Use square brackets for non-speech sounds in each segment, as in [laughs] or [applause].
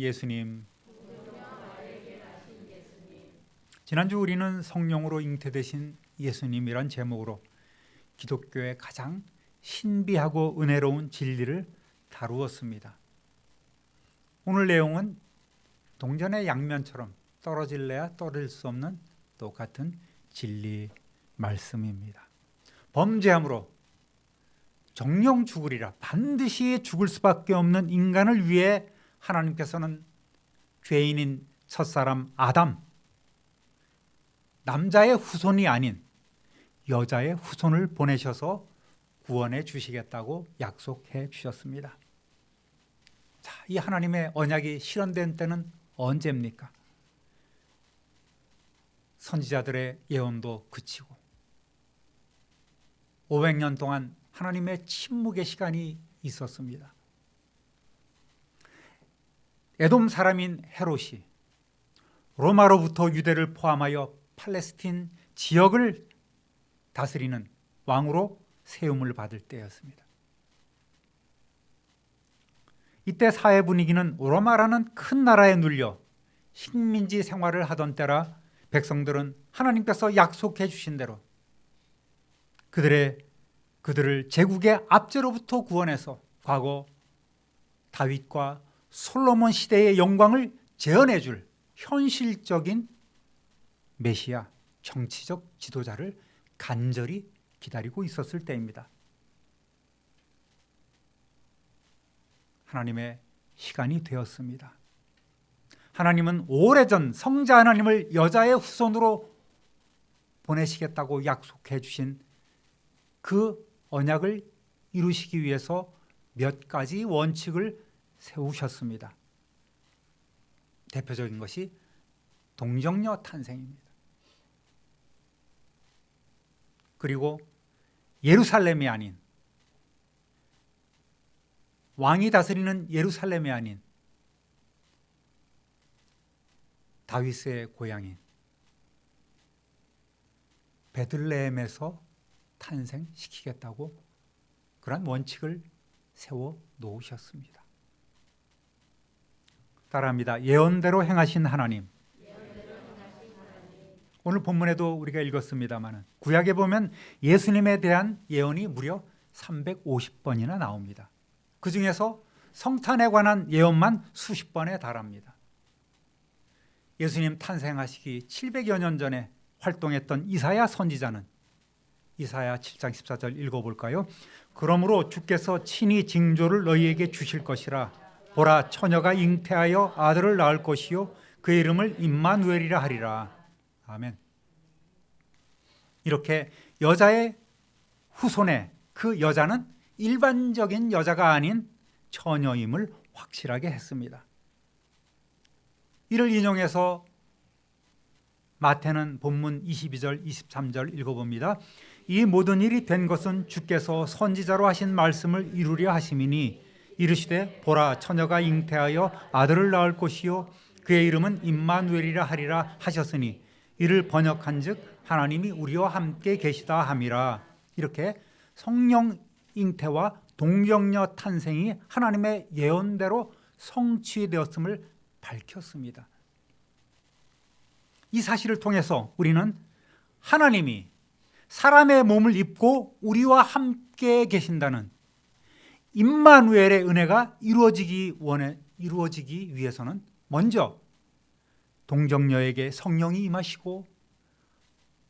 예수님 지난주 우리는 성령으로 잉태되신 예수님이란 제목으로 기독교의 가장 신비하고 은혜로운 진리를 다루었습니다. 오늘 내용은 동전의 양면처럼 떨어질래야 떨어질 수 없는 똑같은 진리 말씀입니다. 범죄함으로 정령 죽으리라 반드시 죽을 수밖에 없는 인간을 위해 하나님께서는 죄인인 첫사람 아담 남자의 후손이 아닌 여자의 후손을 보내셔서 구원해 주시겠다고 약속해 주셨습니다. 자, 이 하나님의 언약이 실현된 때는 언제입니까? 선지자들의 예언도 그치고 500년 동안 하나님의 침묵의 시간이 있었습니다. 에돔 사람인 헤롯이 로마로부터 유대를 포함하여 팔레스틴 지역을 다스리는 왕으로 세움을 받을 때였습니다. 이때 사회 분위기는 로마라는 큰 나라에 눌려 식민지 생활을 하던 때라 백성들은 하나님께서 약속해 주신 대로 그들의 그들을 제국의 압제로부터 구원해서 과거 다윗과 솔로몬 시대의 영광을 재현해 줄 현실적인 메시아 정치적 지도자를 간절히 기다리고 있었을 때입니다. 하나님의 시간이 되었습니다. 하나님은 오래전 성자 하나님을 여자의 후손으로 보내시겠다고 약속해 주신 그 언약을 이루시기 위해서 몇 가지 원칙을 세우셨습니다. 대표적인 것이 동정녀 탄생입니다. 그리고 예루살렘이 아닌 왕이 다스리는 예루살렘이 아닌 다윗의 고향인 베들레헴에서 탄생시키겠다고 그런 원칙을 세워 놓으셨습니다. 따라합니다. 예언대로 행하신 하나님. 오늘 본문에도 우리가 읽었습니다만 구약에 보면 예수님에 대한 예언이 무려 350번이나 나옵니다. 그 중에서 성탄에 관한 예언만 수십 번에 달합니다. 예수님 탄생하시기 700여 년 전에 활동했던 이사야 선지자는 이사야 7장 14절 읽어볼까요? 그러므로 주께서 친히 징조를 너희에게 주실 것이라 보라 처녀가 잉태하여 아들을 낳을 것이요 그 이름을 임마누엘이라 하리라. 아멘. 이렇게 여자의 후손에 그 여자는 일반적인 여자가 아닌 처녀임을 확실하게 했습니다. 이를 인용해서 마태는 본문 22절 23절 읽어봅니다. 이 모든 일이 된 것은 주께서 선지자로 하신 말씀을 이루려 하심이니 이르시되 보라 처녀가 잉태하여 아들을 낳을 것이요 그의 이름은 임마누엘이라 하리라 하셨으니 이를 번역한즉 하나님이 우리와 함께 계시다 함이라 이렇게 성령 잉태와 동정녀 탄생이 하나님의 예언대로 성취되었음을 밝혔습니다. 이 사실을 통해서 우리는 하나님이 사람의 몸을 입고 우리와 함께 계신다는 임마누엘의 은혜가 이루어지기 원해 이루어지기 위해서는 먼저 동정녀에게 성령이 임하시고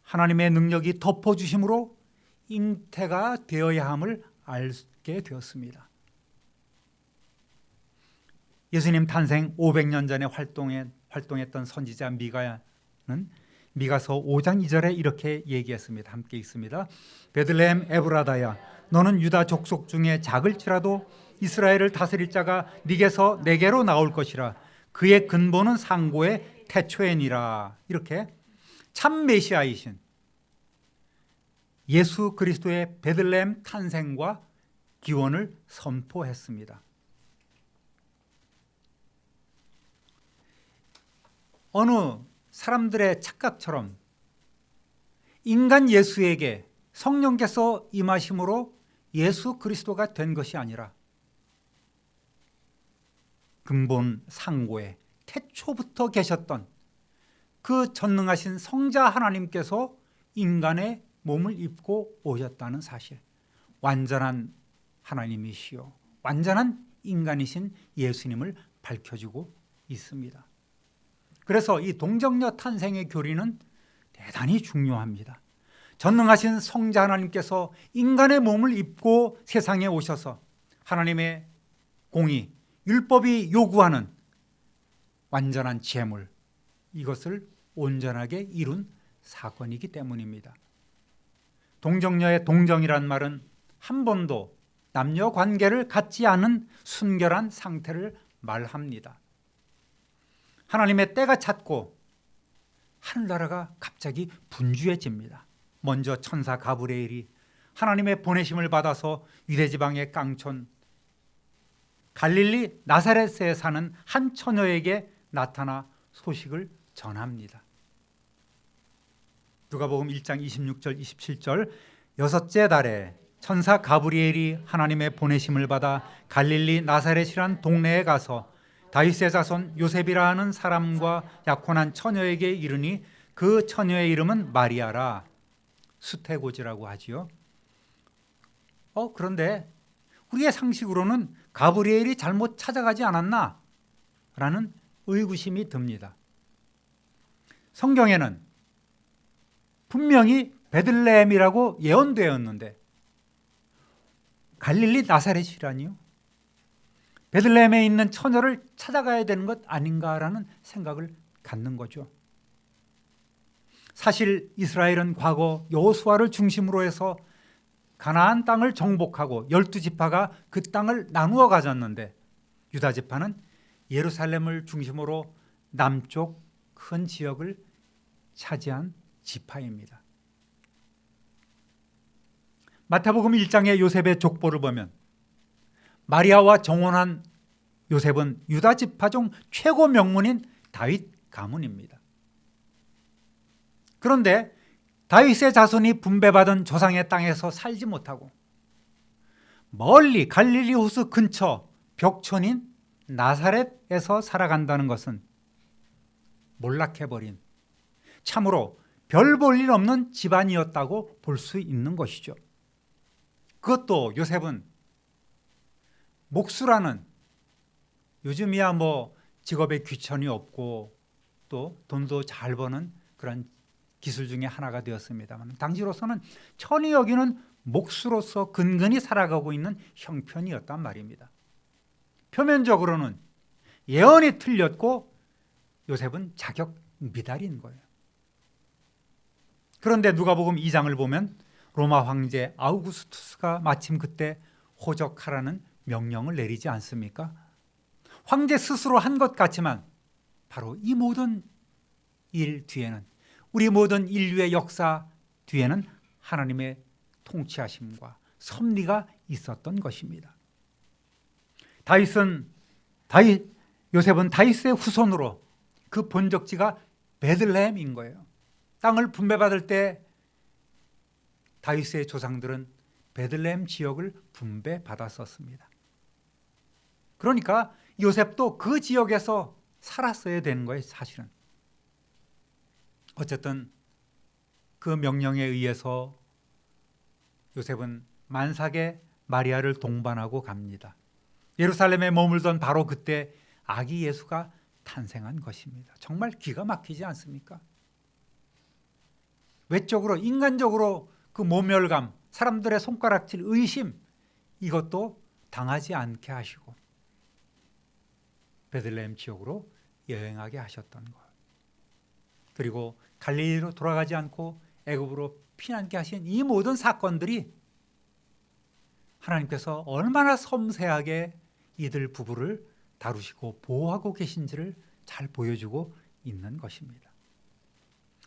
하나님의 능력이 덮어 주심으로 잉태가 되어야 함을 알게 되었습니다. 예수님 탄생 500년 전에 활동해, 활동했던 선지자 미가야는 미가서 5장 2절에 이렇게 얘기했습니다. 함께 있습니다. 베들레헴 에브라다야 너는 유다 족속 중에 작을지라도 이스라엘을 다스릴 자가 네게서 내게로 나올 것이라 그의 근본은 상고의 태초에니라 이렇게 참 메시아이신 예수 그리스도의 베들레헴 탄생과 기원을 선포했습니다. 어느 사람들의 착각처럼 인간 예수에게 성령께서 임하심으로 예수 그리스도가 된 것이 아니라 근본 상고에 태초부터 계셨던 그 전능하신 성자 하나님께서 인간의 몸을 입고 오셨다는 사실. 완전한 하나님이시요. 완전한 인간이신 예수님을 밝혀주고 있습니다. 그래서 이 동정녀 탄생의 교리는 대단히 중요합니다. 전능하신 성자 하나님께서 인간의 몸을 입고 세상에 오셔서 하나님의 공의, 율법이 요구하는 완전한 재물, 이것을 온전하게 이룬 사건이기 때문입니다. 동정녀의 동정이란 말은 한 번도 남녀 관계를 갖지 않은 순결한 상태를 말합니다. 하나님의 때가 찼고 하늘나라가 갑자기 분주해집니다. 먼저 천사 가브리엘이 하나님의 보내심을 받아서 유대 지방의 깡촌 갈릴리 나사렛에 사는 한 처녀에게 나타나 소식을 전합니다. 누가복음 1장 26절 27절 여섯째 달에 천사 가브리엘이 하나님의 보내심을 받아 갈릴리 나사렛이란 동네에 가서 다윗의 자손 요셉이라 하는 사람과 약혼한 처녀에게 이르니 그 처녀의 이름은 마리아라 수태고지라고 하지요. 어 그런데 우리의 상식으로는 가브리엘이 잘못 찾아가지 않았나? 라는 의구심이 듭니다. 성경에는 분명히 베들레헴이라고 예언되었는데 갈릴리 나사렛이라니요? 베들레헴에 있는 처녀를 찾아가야 되는 것 아닌가라는 생각을 갖는 거죠. 사실 이스라엘은 과거 여호수아를 중심으로 해서 가나안 땅을 정복하고 열두 지파가 그 땅을 나누어 가졌는데 유다 지파는 예루살렘을 중심으로 남쪽 큰 지역을 차지한 지파입니다. 마태복음 1장의 요셉의 족보를 보면 마리아와 정혼한 요셉은 유다 지파 중 최고 명문인 다윗 가문입니다. 그런데 다윗의 자손이 분배받은 조상의 땅에서 살지 못하고 멀리 갈릴리 호수 근처 벽촌인 나사렛에서 살아간다는 것은 몰락해버린 참으로 별 볼 일 없는 집안이었다고 볼 수 있는 것이죠. 그것도 요셉은 목수라는 요즘이야 뭐 직업에 귀천이 없고 또 돈도 잘 버는 그런 기술 중에 하나가 되었습니다만 당시로서는 천이 여기는 목수로서 근근히 살아가고 있는 형편이었단 말입니다. 표면적으로는 예언이 틀렸고 요셉은 자격 미달인 거예요. 그런데 누가복음 2장을 보면 로마 황제 아우구스투스가 마침 그때 호적하라는 명령을 내리지 않습니까? 황제 스스로 한 것 같지만 바로 이 모든 일 뒤에는 우리 모든 인류의 역사 뒤에는 하나님의 통치하심과 섭리가 있었던 것입니다. 다윗은 다윗 요셉은 다윗의 후손으로 그 본적지가 베들레헴인 거예요. 땅을 분배받을 때 다윗의 조상들은 베들레헴 지역을 분배받았었습니다. 그러니까 요셉도 그 지역에서 살았어야 되는 거예요, 사실은. 어쨌든 그 명령에 의해서 요셉은 만삭의 마리아를 동반하고 갑니다. 예루살렘에 머물던 바로 그때 아기 예수가 탄생한 것입니다. 정말 기가 막히지 않습니까? 외적으로 인간적으로 그 모멸감, 사람들의 손가락질 의심 이것도 당하지 않게 하시고 베들레헴 지역으로 여행하게 하셨던 것. 그리고 갈릴리로 돌아가지 않고 애굽으로 피난케 하신 이 모든 사건들이 하나님께서 얼마나 섬세하게 이들 부부를 다루시고 보호하고 계신지를 잘 보여주고 있는 것입니다.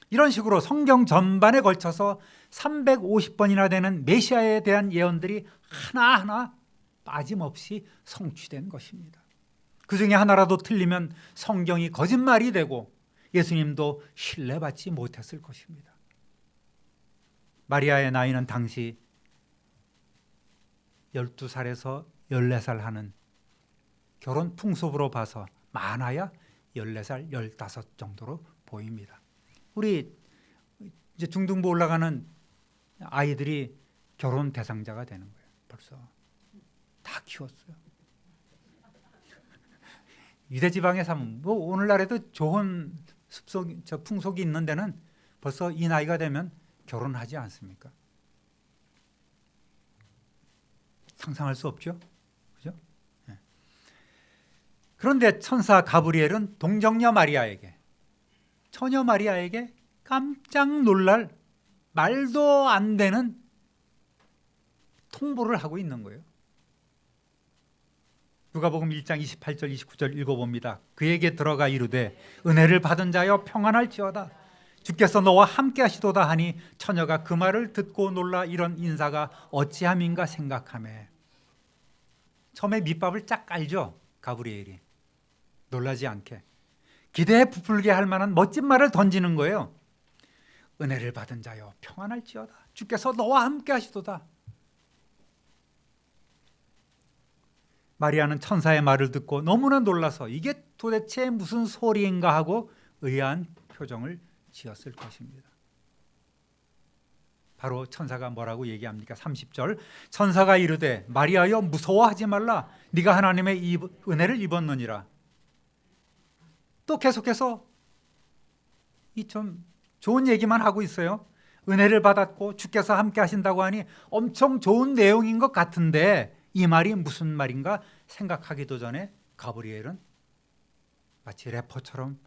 이런 식으로 성경 전반에 걸쳐서 350번이나 되는 메시아에 대한 예언들이 하나하나 빠짐없이 성취된 것입니다. 그 중에 하나라도 틀리면 성경이 거짓말이 되고 예수님도 신뢰받지 못했을 것입니다. 마리아의 나이는 당시 12살에서 14살 하는 결혼 풍속으로 봐서 많아야 14살, 15 정도로 보입니다. 우리 이제 중등부 올라가는 아이들이 결혼 대상자가 되는 거예요. 벌써 다 키웠어요. [laughs] 유대 지방에 사면 뭐 오늘날에도 좋은 습속 저 풍속이 있는 데는 벌써 이 나이가 되면 결혼하지 않습니까? 상상할 수 없죠. 그죠? 예. 그런데 천사 가브리엘은 동정녀 마리아에게 처녀 마리아에게 깜짝 놀랄 말도 안 되는 통보를 하고 있는 거예요. 누가복음 1장 28절 29절 읽어봅니다. 그에게 들어가 이르되 은혜를 받은 자여 평안할지어다. 주께서 너와 함께 하시도다 하니 처녀가 그 말을 듣고 놀라 이런 인사가 어찌함인가 생각하매 처음에 밑밥을 쫙 깔죠 가브리엘이 놀라지 않게 기대에 부풀게 할 만한 멋진 말을 던지는 거예요. 은혜를 받은 자여 평안할지어다. 주께서 너와 함께 하시도다. 마리아는 천사의 말을 듣고 너무나 놀라서 이게 도대체 무슨 소리인가 하고 의아한 표정을 지었을 것입니다. 바로 천사가 뭐라고 얘기합니까? 30절 천사가 이르되 마리아여 무서워하지 말라 네가 하나님의 입- 은혜를 입었느니라 또 계속해서 이 좀 좋은 얘기만 하고 있어요. 은혜를 받았고 주께서 함께 하신다고 하니 엄청 좋은 내용인 것 같은데 이 말이 무슨 말인가 생각하기도 전에 가브리엘은 마치 래퍼처럼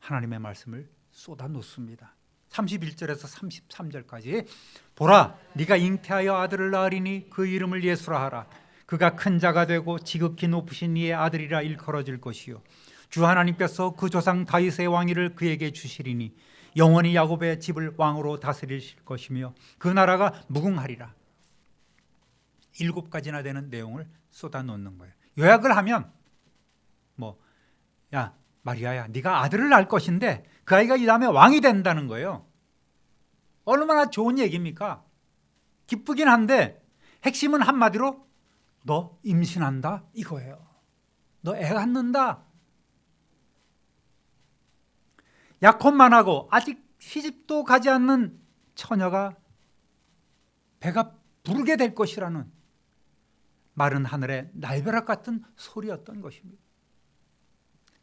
하나님의 말씀을 쏟아 놓습니다. 31절에서 33절까지 보라 네가 잉태하여 아들을 낳으리니 그 이름을 예수라 하라. 그가 큰 자가 되고 지극히 높으신 이의 아들이라 일컬어질 것이요. 주 하나님께서 그 조상 다윗의 왕위를 그에게 주시리니 영원히 야곱의 집을 왕으로 다스리실 것이며 그 나라가 무궁하리라 일곱 가지나 되는 내용을 쏟아 놓는 거예요. 요약을 하면 뭐 야 마리아야 네가 아들을 낳을 것인데 그 아이가 이 다음에 왕이 된다는 거예요. 얼마나 좋은 얘기입니까? 기쁘긴 한데 핵심은 한마디로 너 임신한다 이거예요. 너 애 갖는다. 약혼만 하고 아직 시집도 가지 않는 처녀가 배가 부르게 될 것이라는 마른 하늘의 날벼락 같은 소리였던 것입니다.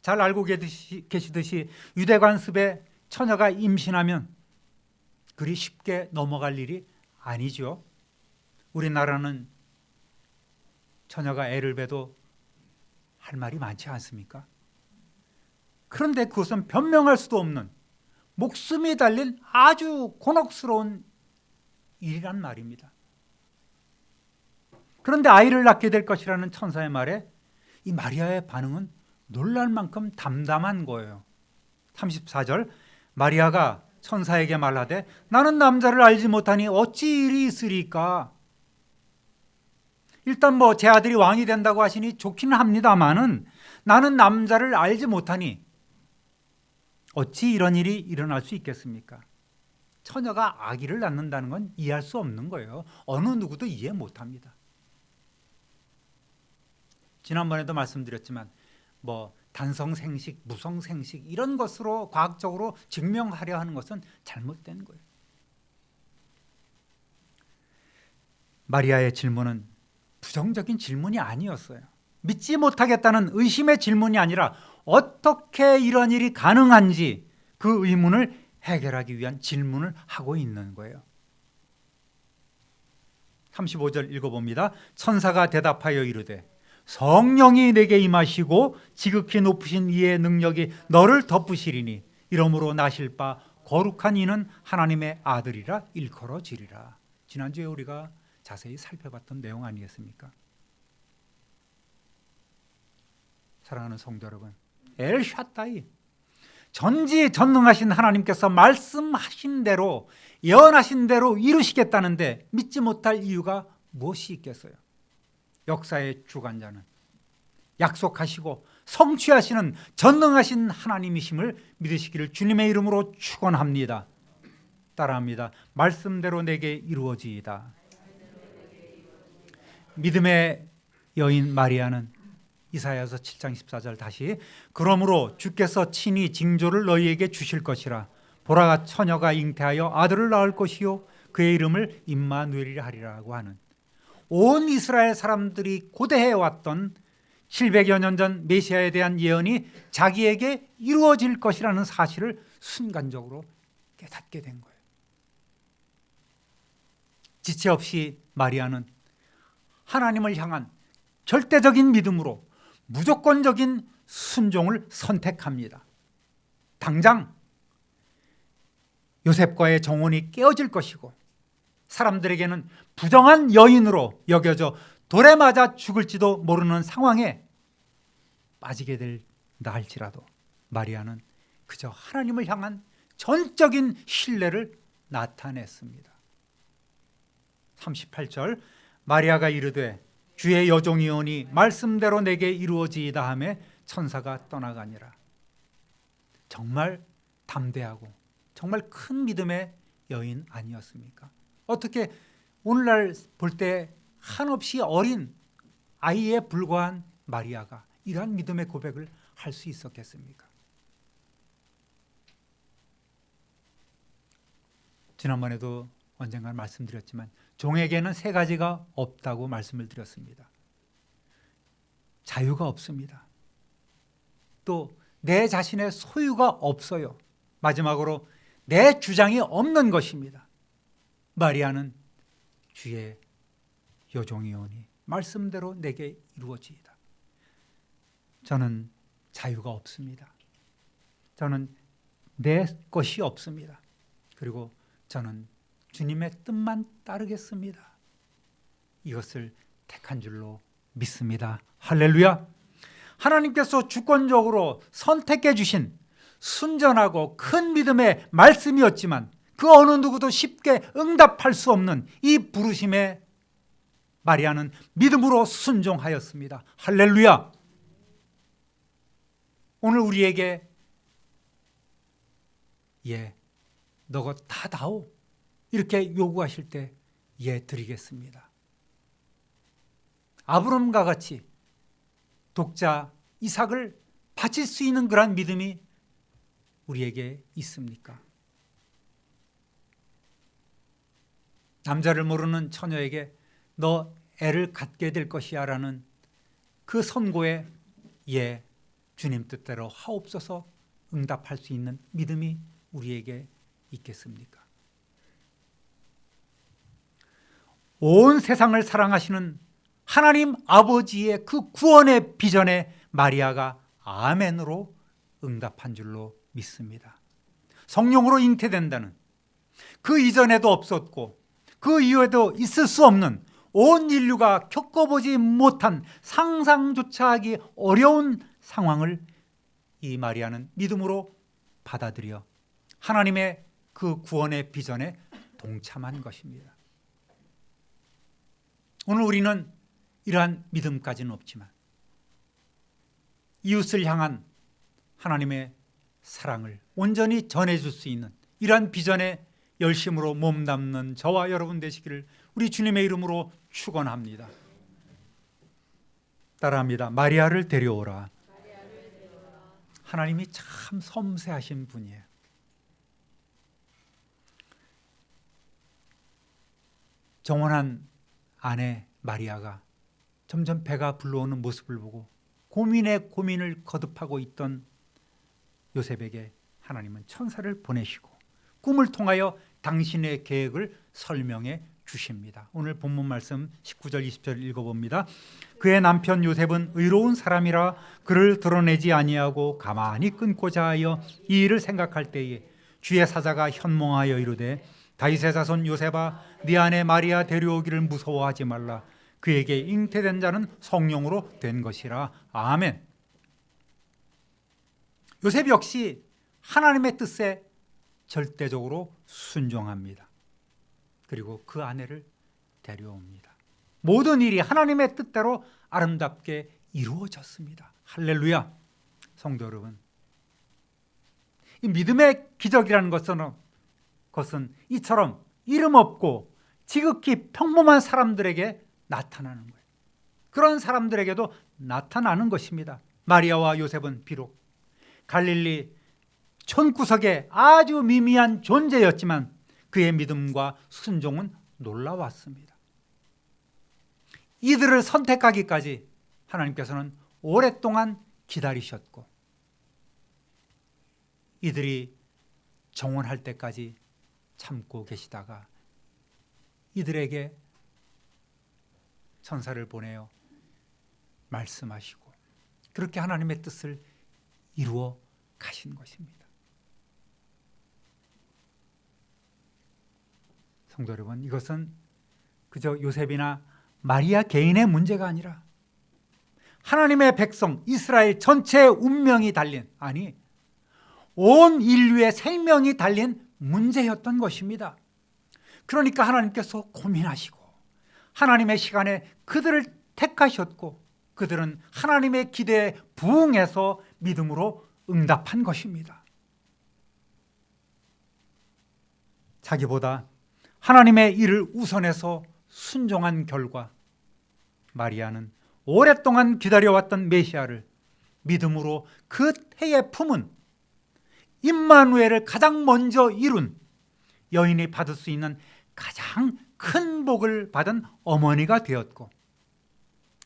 잘 알고 계시듯이, 유대관습에 처녀가 임신하면 그리 쉽게 넘어갈 일이 아니죠. 우리나라는 처녀가 애를 배도 할 말이 많지 않습니까? 그런데 그것은 변명할 수도 없는 목숨이 달린 아주 곤혹스러운 일이란 말입니다. 그런데 아이를 낳게 될 것이라는 천사의 말에 이 마리아의 반응은 놀랄 만큼 담담한 거예요. 34절 마리아가 천사에게 말하되 나는 남자를 알지 못하니 어찌 일이 있으리까? 일단 뭐 제 아들이 왕이 된다고 하시니 좋기는 합니다마는 나는 남자를 알지 못하니 어찌 이런 일이 일어날 수 있겠습니까? 처녀가 아기를 낳는다는 건 이해할 수 없는 거예요. 어느 누구도 이해 못 합니다. 지난번에도 말씀드렸지만 뭐 단성 생식, 무성 생식 이런 것으로 과학적으로 증명하려 하는 것은 잘못된 거예요. 마리아의 질문은 부정적인 질문이 아니었어요. 믿지 못하겠다는 의심의 질문이 아니라 어떻게 이런 일이 가능한지 그 의문을 해결하기 위한 질문을 하고 있는 거예요. 35절 읽어봅니다. 천사가 대답하여 이르되 성령이 내게 임하시고 지극히 높으신 이의 능력이 너를 덮으시리니 이러므로 나실 바 거룩한 이는 하나님의 아들이라 일컬어지리라. 지난주에 우리가 자세히 살펴봤던 내용 아니겠습니까? 사랑하는 성도 여러분, 엘샤다이 전지 전능하신 하나님께서 말씀하신 대로 예언하신 대로 이루시겠다는데 믿지 못할 이유가 무엇이 있겠어요? 역사의 주관자는 약속하시고 성취하시는 전능하신 하나님이심을 믿으시기를 주님의 이름으로 축원합니다. 따라합니다. 말씀대로 내게 이루어지이다. 믿음의 여인 마리아는 이사야서 7장 14절 다시 그러므로 주께서 친히 징조를 너희에게 주실 것이라 보라 처녀가 잉태하여 아들을 낳을 것이요 그의 이름을 임마누엘이라 하리라고 하는 온 이스라엘 사람들이 고대해 왔던 700여 년 전 메시아에 대한 예언이 자기에게 이루어질 것이라는 사실을 순간적으로 깨닫게 된 거예요. 지체 없이 마리아는 하나님을 향한 절대적인 믿음으로 무조건적인 순종을 선택합니다. 당장 요셉과의 정혼이 깨어질 것이고 사람들에게는 부정한 여인으로 여겨져 돌에 맞아 죽을지도 모르는 상황에 빠지게 될다 할지라도 마리아는 그저 하나님을 향한 전적인 신뢰를 나타냈습니다. 38절 마리아가 이르되 주의 여종이오니 말씀대로 내게 이루어지이다 하매 천사가 떠나가니라. 정말 담대하고 정말 큰 믿음의 여인 아니었습니까? 어떻게 오늘날 볼 때 한없이 어린 아이에 불과한 마리아가 이러한 믿음의 고백을 할 수 있었겠습니까? 지난번에도 언젠가 말씀드렸지만 종에게는 세 가지가 없다고 말씀을 드렸습니다. 자유가 없습니다. 또 내 자신의 소유가 없어요. 마지막으로 내 주장이 없는 것입니다. 마리아는 주의 여종이오니 말씀대로 내게 이루어지이다. 저는 자유가 없습니다. 저는 내 것이 없습니다. 그리고 저는 주님의 뜻만 따르겠습니다. 이것을 택한 줄로 믿습니다. 할렐루야. 하나님께서 주권적으로 선택해 주신 순전하고 큰 믿음의 말씀이었지만 그 어느 누구도 쉽게 응답할 수 없는 이 부르심에 마리아는 믿음으로 순종하였습니다. 할렐루야. 오늘 우리에게 예, 너가 다 다오. 이렇게 요구하실 때 예 드리겠습니다. 아브람과 같이 독자 이삭을 바칠 수 있는 그러한 믿음이 우리에게 있습니까? 남자를 모르는 처녀에게 너 애를 갖게 될 것이야라는 그 선고에 예 주님 뜻대로 하옵소서 응답할 수 있는 믿음이 우리에게 있겠습니까? 온 세상을 사랑하시는 하나님 아버지의 그 구원의 비전에 마리아가 아멘으로 응답한 줄로 믿습니다. 성령으로 잉태된다는 그 이전에도 없었고 그 이후에도 있을 수 없는 온 인류가 겪어보지 못한 상상조차 하기 어려운 상황을 이 마리아는 믿음으로 받아들여 하나님의 그 구원의 비전에 동참한 것입니다. 오늘 우리는 이러한 믿음까지는 없지만 이웃을 향한 하나님의 사랑을 온전히 전해줄 수 있는 이러한 비전에 열심으로 몸담는 저와 여러분 되시기를 우리 주님의 이름으로 축원합니다. 따라합니다. 마리아를 데려오라. 하나님이 참 섬세하신 분이에요. 정원한 아내 마리아가 점점 배가 불러오는 모습을 보고 고민에 고민을 거듭하고 있던 요셉에게 하나님은 천사를 보내시고 꿈을 통하여 당신의 계획을 설명해 주십니다. 오늘 본문 말씀 19절 20절 읽어봅니다. 그의 남편 요셉은 의로운 사람이라 그를 드러내지 아니하고 가만히 끊고자 하여 이 일을 생각할 때에 주의 사자가 현몽하여 이르되 다윗의 자손 요셉아 네 아내 마리아 데려오기를 무서워하지 말라 그에게 잉태된 자는 성령으로 된 것이라 아멘. 요셉 역시 하나님의 뜻에 절대적으로 순종합니다. 그리고 그 아내를 데려옵니다. 모든 일이 하나님의 뜻대로 아름답게 이루어졌습니다. 할렐루야. 성도 여러분. 이 믿음의 기적이라는 것은, 것은 이처럼 이름 없고 지극히 평범한 사람들에게 나타나는 거예요. 그런 사람들에게도 나타나는 것입니다. 마리아와 요셉은 비록 갈릴리 촌구석에 아주 미미한 존재였지만 그의 믿음과 순종은 놀라웠습니다. 이들을 선택하기까지 하나님께서는 오랫동안 기다리셨고 이들이 정원할 때까지 참고 계시다가 이들에게 천사를 보내어 말씀하시고 그렇게 하나님의 뜻을 이루어 가신 것입니다. 성도 여러분, 이것은 그저 요셉이나 마리아 개인의 문제가 아니라 하나님의 백성 이스라엘 전체의 운명이 달린 아니 온 인류의 생명이 달린 문제였던 것입니다. 그러니까 하나님께서 고민하시고 하나님의 시간에 그들을 택하셨고 그들은 하나님의 기대에 부응해서 믿음으로 응답한 것입니다. 자기보다 하나님의 일을 우선해서 순종한 결과 마리아는 오랫동안 기다려왔던 메시아를 믿음으로 그 태에 품은 임마누엘을 가장 먼저 이룬 여인이 받을 수 있는 가장 큰 복을 받은 어머니가 되었고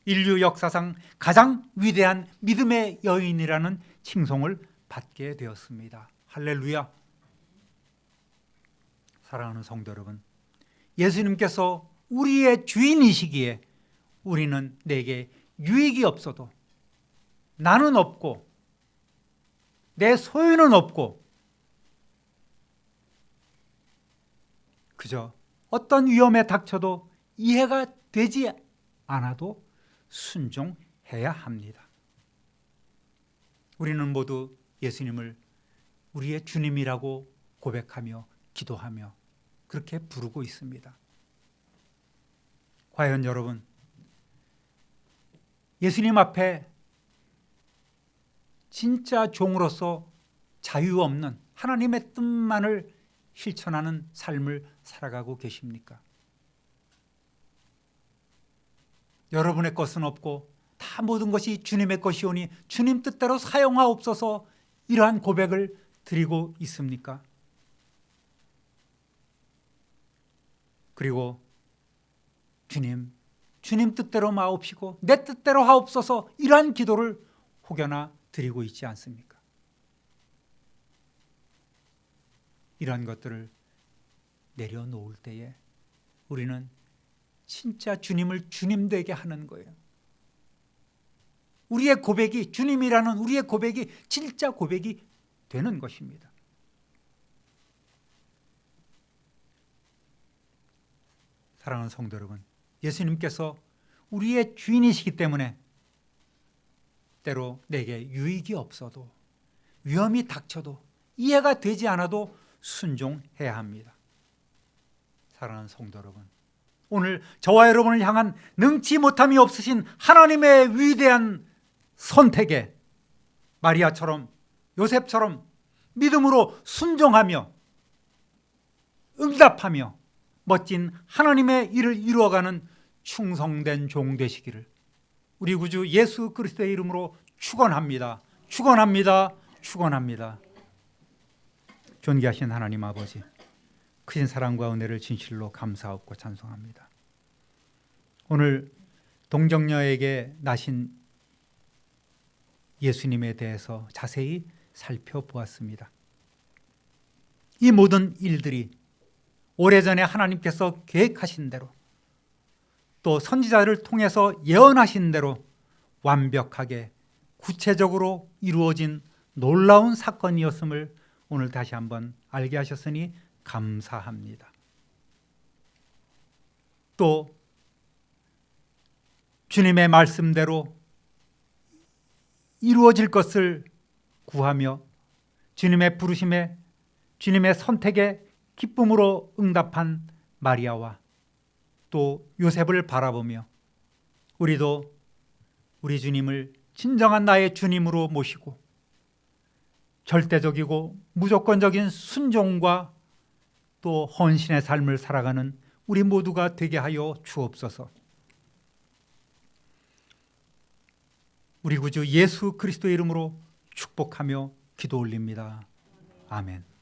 인류 역사상 가장 위대한 믿음의 여인이라는 칭송을 받게 되었습니다. 할렐루야. 사랑하는 성도 여러분, 예수님께서 우리의 주인이시기에 우리는 내게 유익이 없어도 나는 없고 내 소유는 없고 그저 어떤 위험에 닥쳐도 이해가 되지 않아도 순종해야 합니다. 우리는 모두 예수님을 우리의 주님이라고 고백하며 기도하며 그렇게 부르고 있습니다. 과연 여러분 예수님 앞에 진짜 종으로서 자유 없는 하나님의 뜻만을 실천하는 삶을 살아가고 계십니까? 여러분의 것은 없고 다 모든 것이 주님의 것이오니 주님 뜻대로 사용하옵소서 이러한 고백을 드리고 있습니까? 그리고 주님, 주님 뜻대로 마옵시고 내 뜻대로 하옵소서 이러한 기도를 혹여나 드리고 있지 않습니까? 이러한 것들을 내려놓을 때에 우리는 진짜 주님을 주님 되게 하는 거예요. 우리의 고백이 주님이라는 우리의 고백이 진짜 고백이 되는 것입니다. 사랑하는 성도 여러분, 예수님께서 우리의 주인이시기 때문에 때로 내게 유익이 없어도 위험이 닥쳐도 이해가 되지 않아도 순종해야 합니다. 사랑하는 성도 여러분, 오늘 저와 여러분을 향한 능치 못함이 없으신 하나님의 위대한 선택에 마리아처럼 요셉처럼 믿음으로 순종하며 응답하며 멋진 하나님의 일을 이루어가는 충성된 종 되시기를 우리 구주 예수 그리스도의 이름으로 축원합니다. 축원합니다. 축원합니다. 존귀하신 하나님 아버지 크신 사랑과 은혜를 진실로 감사하고 찬송합니다. 오늘 동정녀에게 나신 예수님에 대해서 자세히 살펴보았습니다. 이 모든 일들이 오래전에 하나님께서 계획하신 대로 또 선지자를 통해서 예언하신 대로 완벽하게 구체적으로 이루어진 놀라운 사건이었음을 오늘 다시 한번 알게 하셨으니 감사합니다. 또 주님의 말씀대로 이루어질 것을 구하며 주님의 부르심에 주님의 선택에 기쁨으로 응답한 마리아와 또 요셉을 바라보며 우리도 우리 주님을 진정한 나의 주님으로 모시고 절대적이고 무조건적인 순종과 또 헌신의 삶을 살아가는 우리 모두가 되게 하여 주옵소서. 우리 구주 예수 그리스도의 이름으로 축복하며 기도 올립니다. 아멘.